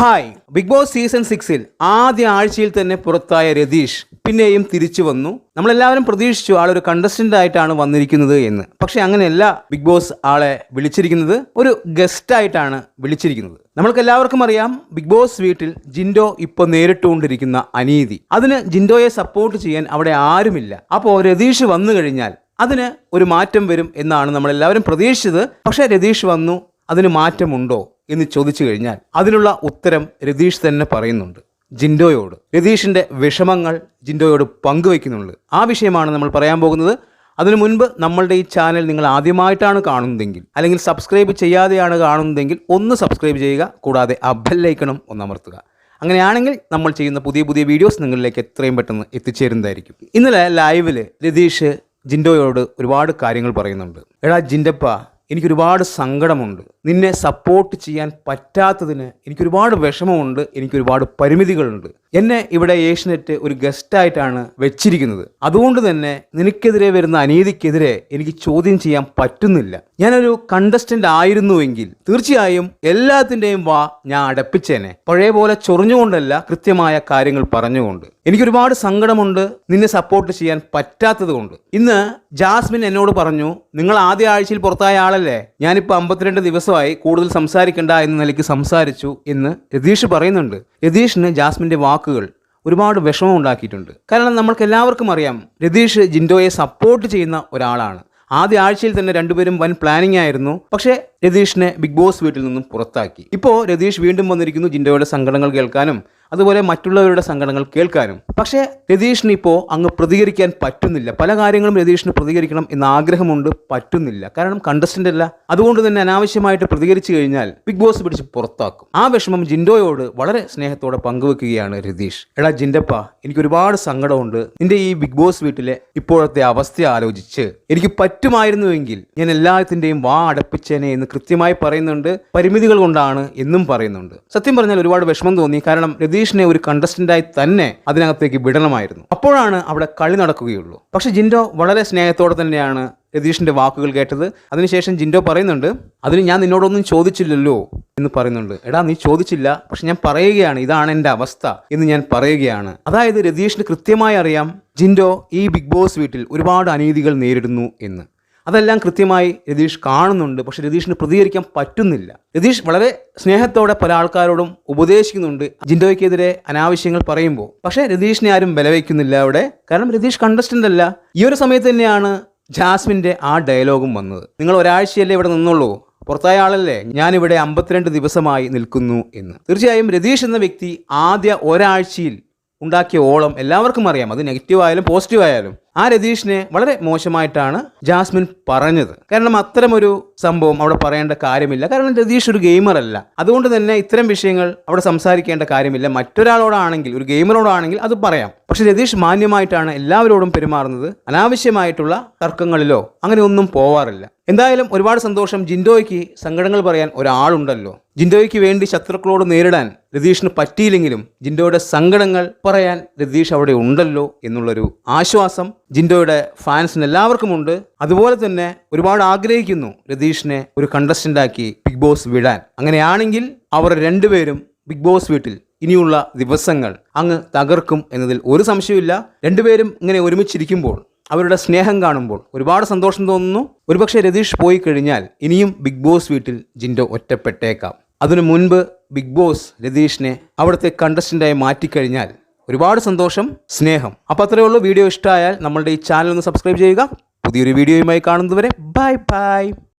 Hi big boss season സിക്സിൽ ആദ്യ ആഴ്ചയിൽ തന്നെ പുറത്തായ രതീഷ് പിന്നെയും തിരിച്ചു വന്നു. നമ്മളെല്ലാവരും പ്രതീക്ഷിച്ചു ആളൊരു കണ്ടസ്റ്റന്റ് ആയിട്ടാണ് വന്നിരിക്കുന്നത് എന്ന്. പക്ഷെ അങ്ങനെയല്ല ബിഗ് ബോസ് ആളെ വിളിച്ചിരിക്കുന്നത്. ഒരു ഗസ്റ്റ് ആയിട്ടാണ് വിളിച്ചിരിക്കുന്നത്. നമ്മൾക്ക് എല്ലാവർക്കും അറിയാം ബിഗ് ബോസ് വീട്ടിൽ ജിൻഡോ ഇപ്പൊ നേരിട്ടുകൊണ്ടിരിക്കുന്ന അനീതി. അതിന് ജിൻഡോയെ സപ്പോർട്ട് ചെയ്യാൻ അവിടെ ആരുമില്ല. അപ്പോൾ രതീഷ് വന്നു കഴിഞ്ഞാൽ അതിന് ഒരു മാറ്റം വരും എന്നാണ് നമ്മളെല്ലാവരും പ്രതീക്ഷിച്ചത്. പക്ഷേ രതീഷ് വന്നു. അതിന് മാറ്റമുണ്ടോ എന്ന് ചോദിച്ചു കഴിഞ്ഞാൽ അതിനുള്ള ഉത്തരം രതീഷ് തന്നെ പറയുന്നുണ്ട്. ജിൻഡോയോട്. രതീഷിന്റെ വിഷമങ്ങൾ ജിൻഡോയോട് പങ്കുവെക്കുന്നുണ്ട് ആ വിഷയമാണ് നമ്മൾ പറയാൻ പോകുന്നത്. അതിനു മുൻപ് നമ്മളുടെ ഈ ചാനൽ നിങ്ങൾ ആദ്യമായിട്ടാണ് കാണുന്നതെങ്കിൽ അല്ലെങ്കിൽ സബ്സ്ക്രൈബ് ചെയ്യാതെയാണ് കാണുന്നതെങ്കിൽ ഒന്ന് സബ്സ്ക്രൈബ് ചെയ്യുക കൂടാതെ ആ ബെല്ലൈക്കണം ഒന്ന് അമർത്തുക. അങ്ങനെയാണെങ്കിൽ നമ്മൾ ചെയ്യുന്ന പുതിയ പുതിയ വീഡിയോസ് നിങ്ങളിലേക്ക് എത്രയും പെട്ടെന്ന് എത്തിച്ചേരുന്നതായിരിക്കും. ഇന്നലെ ലൈവിൽ രതീഷ് ജിൻഡോയോട് ഒരുപാട് കാര്യങ്ങൾ പറയുന്നുണ്ട്. എടാ ജിൻഡപ്പ എനിക്കൊരുപാട് സങ്കടമുണ്ട്. നിന്നെ സപ്പോർട്ട് ചെയ്യാൻ പറ്റാത്തതിന് എനിക്കൊരുപാട് വിഷമമുണ്ട്. എനിക്കൊരുപാട് പരിമിതികളുണ്ട്. എന്നെ ഇവിടെ ഏഷ്യനെറ്റ് ഒരു ഗസ്റ്റായിട്ടാണ് വെച്ചിരിക്കുന്നത്. അതുകൊണ്ട് തന്നെ നിനക്കെതിരെ വരുന്ന അനീതിക്കെതിരെ എനിക്ക് ചോദ്യം ചെയ്യാൻ പറ്റുന്നില്ല. ഞാനൊരു കണ്ടസ്റ്റന്റ് ആയിരുന്നുവെങ്കിൽ തീർച്ചയായും എല്ലാത്തിന്റെയും വാ ഞാൻ അടപ്പിച്ചേനെ. പഴയ പോലെ ചൊറിഞ്ഞുകൊണ്ടല്ല കൃത്യമായ കാര്യങ്ങൾ പറഞ്ഞുകൊണ്ട്. എനിക്കൊരുപാട് സങ്കടമുണ്ട് നിന്നെ സപ്പോർട്ട് ചെയ്യാൻ പറ്റാത്തത് കൊണ്ട് ഇന്ന് ജാസ്മിൻ എന്നോട് പറഞ്ഞു നിങ്ങൾ ആദ്യ ആഴ്ചയിൽ പുറത്തായ ആളല്ലേ? ഞാനിപ്പോൾ അമ്പത്തിരണ്ട് ദിവസമായി കൂടുതൽ സംസാരിക്കണ്ട എന്ന നിലയ്ക്ക് സംസാരിച്ചു എന്ന് രതീഷ് പറയുന്നുണ്ട്. രതീഷിന് ജാസ്മിന്റെ വാക്കുകൾ ഒരുപാട് വിഷമം ഉണ്ടാക്കിയിട്ടുണ്ട്. കാരണം നമ്മൾക്ക് എല്ലാവർക്കും അറിയാം രതീഷ് ജിൻഡോയെ സപ്പോർട്ട് ചെയ്യുന്ന ഒരാളാണ്. ആദ്യ ആഴ്ചയിൽ തന്നെ രണ്ടുപേരും വൻ പ്ലാനിംഗ് ആയിരുന്നു. പക്ഷേ രതീഷിനെ ബിഗ് ബോസ് വീട്ടിൽ നിന്നും പുറത്താക്കി. ഇപ്പോൾ രതീഷ് വീണ്ടും വന്നിരിക്കുന്നു ജിൻഡോയുടെ സങ്കടങ്ങൾ കേൾക്കാനും അതുപോലെ മറ്റുള്ളവരുടെ സങ്കടങ്ങൾ കേൾക്കാനും. പക്ഷേ രതീഷിന് ഇപ്പോൾ അങ്ങ് പ്രതികരിക്കാൻ പറ്റുന്നില്ല. പല കാര്യങ്ങളും രതീഷിന് പ്രതികരിക്കണം എന്ന ആഗ്രഹമുണ്ട് പറ്റുന്നില്ല. കാരണം കണ്ടസ്റ്റന്റ് അല്ല. അതുകൊണ്ട് തന്നെ അനാവശ്യമായിട്ട് പ്രതികരിച്ചു കഴിഞ്ഞാൽ ബിഗ് ബോസ് പിടിച്ച് പുറത്താക്കും. ആ വിഷമം ജിൻഡോയോട് വളരെ സ്നേഹത്തോടെ പങ്കുവെക്കുകയാണ് രതീഷ്. എടാ ജിൻഡപ്പ എനിക്ക് ഒരുപാട് സങ്കടമുണ്ട്. നിന്റെ ഈ ബിഗ് ബോസ് വീട്ടിലെ ഇപ്പോഴത്തെ അവസ്ഥ ആലോചിച്ച്. എനിക്ക് പറ്റുമായിരുന്നുവെങ്കിൽ ഞാൻ എല്ലാത്തിന്റെയും വാ അടപ്പിച്ചേനെ എന്ന് കൃത്യമായി പറയുന്നുണ്ട്. പരിമിതികൾ കൊണ്ടാണ് എന്നും പറയുന്നുണ്ട്. സത്യം പറഞ്ഞാൽ ഒരുപാട് വിഷമം തോന്നി. കാരണം രതീഷിനെ ഒരു കണ്ടസ്റ്റന്റായി തന്നെ അതിനകത്തേക്ക് വിടണമായിരുന്നു. അപ്പോഴാണ് അവിടെ കളി നടക്കുകയുള്ളൂ. പക്ഷെ ജിൻഡോ വളരെ സ്നേഹത്തോടെ തന്നെയാണ് രതീഷിന്റെ വാക്കുകൾ കേട്ടത്. അതിനുശേഷം ജിൻഡോ പറയുന്നുണ്ട് അതിന് ഞാൻ നിന്നോടൊന്നും ചോദിച്ചില്ലല്ലോ എന്ന് പറയുന്നുണ്ട്. എടാ നീ ചോദിച്ചില്ല പക്ഷെ ഞാൻ പറയുകയാണ് ഇതാണ് എന്റെ അവസ്ഥ എന്ന് ഞാൻ പറയുകയാണ്. അതായത് രതീഷിന് കൃത്യമായി അറിയാം ജിൻഡോ ഈ ബിഗ് ബോസ് വീട്ടിൽ ഒരുപാട് അനീതികൾ നേരിടുന്നു എന്ന്. അതെല്ലാം കൃത്യമായി രതീഷ് കാണുന്നുണ്ട്. പക്ഷെ രതീഷിന് പ്രതികരിക്കാൻ പറ്റുന്നില്ല. രതീഷ് വളരെ സ്നേഹത്തോടെ പല ആൾക്കാരോടും ഉപദേശിക്കുന്നുണ്ട്. ജിൻഡോയ്ക്കെതിരെ അനാവശ്യങ്ങൾ പറയുമ്പോൾ. പക്ഷേ രതീഷിനെ ആരും ബലവയ്ക്കുന്നില്ല അവിടെ. കാരണം രതീഷ് കണ്ടസ്റ്റന്റ് അല്ല. ഈ ഒരു സമയത്ത് തന്നെയാണ് ജാസ്മിന്റെ ആ ഡയലോഗും വന്നത്. നിങ്ങൾ ഒരാഴ്ചയല്ലേ ഇവിടെ നിന്നുള്ളൂ. പുറത്തായ ആളല്ലേ. ഞാനിവിടെ അമ്പത്തിരണ്ട് ദിവസമായി നിൽക്കുന്നു എന്ന്. തീർച്ചയായും രതീഷ് എന്ന വ്യക്തി ആദ്യ ഒരാഴ്ചയിൽ ഉണ്ടാക്കിയ ഓളം എല്ലാവർക്കും അറിയാം. അത് നെഗറ്റീവ് ആയാലും പോസിറ്റീവ് ആയാലും. ആ രതീഷിനെ വളരെ മോശമായിട്ടാണ് ജാസ്മിൻ പറഞ്ഞത്. കാരണം അത്തരമൊരു സംഭവം അവിടെ പറയേണ്ട കാര്യമില്ല. കാരണം രതീഷ് ഒരു ഗെയിമർ അല്ല. അതുകൊണ്ട് തന്നെ ഇത്തരം വിഷയങ്ങൾ അവിടെ സംസാരിക്കേണ്ട കാര്യമില്ല. മറ്റൊരാളോടാണെങ്കിൽ ഒരു ഗെയിമറോടാണെങ്കിൽ അത് പറയാം. പക്ഷെ രതീഷ് മാന്യമായിട്ടാണ് എല്ലാവരോടും പെരുമാറുന്നത്. അനാവശ്യമായിട്ടുള്ള തർക്കങ്ങളിലോ അങ്ങനെ ഒന്നും പോവാറില്ല. എന്തായാലും ഒരുപാട് സന്തോഷം ജിൻഡോയ്ക്ക് സങ്കടങ്ങൾ പറയാൻ ഒരാളുണ്ടല്ലോ. ജിൻഡോയ്ക്ക് വേണ്ടി ശത്രുക്കളോട് നേരിടാൻ രതീഷിന് പറ്റിയില്ലെങ്കിലും ജിൻഡോയുടെ സങ്കടങ്ങൾ പറയാൻ രതീഷ് അവിടെ ഉണ്ടല്ലോ എന്നുള്ളൊരു ആശ്വാസം ജിൻഡോയുടെ ഫാൻസിന് എല്ലാവർക്കും ഉണ്ട്. അതുപോലെ തന്നെ ഒരുപാട് ആഗ്രഹിക്കുന്നു രതീഷിനെ ഒരു കണ്ടസ്റ്റന്റാക്കി ബിഗ് ബോസ് വിടാൻ. അങ്ങനെയാണെങ്കിൽ അവർ രണ്ടുപേരും ബിഗ് ബോസ് വീട്ടിൽ ഇനിയുള്ള ദിവസങ്ങൾ അങ്ങ് തകർക്കും എന്നതിൽ ഒരു സംശയമില്ല രണ്ടുപേരും ഇങ്ങനെ ഒരുമിച്ചിരിക്കുമ്പോൾ അവരുടെ സ്നേഹം കാണുമ്പോൾ ഒരുപാട് സന്തോഷം തോന്നുന്നു. ഒരുപക്ഷെ രതീഷ് പോയി കഴിഞ്ഞാൽ ഇനിയും ബിഗ് ബോസ് വീട്ടിൽ ജിൻഡോ ഒറ്റപ്പെട്ടേക്കാം. അതിനു മുൻപ് ബിഗ് ബോസ് രതീഷിനെ അവിടുത്തെ കണ്ടസ്റ്റന്റായി മാറ്റിക്കഴിഞ്ഞാൽ ഒരുപാട് സന്തോഷം സ്നേഹം. അപ്പോൾ അത്രയേ ഉള്ളൂ. വീഡിയോ ഇഷ്ടമായാൽ നമ്മളുടെ ഈ ചാനൽ ഒന്ന് സബ്സ്ക്രൈബ് ചെയ്യുക. പുതിയൊരു വീഡിയോയുമായി കാണുന്നതുവരെ ബൈ ബൈ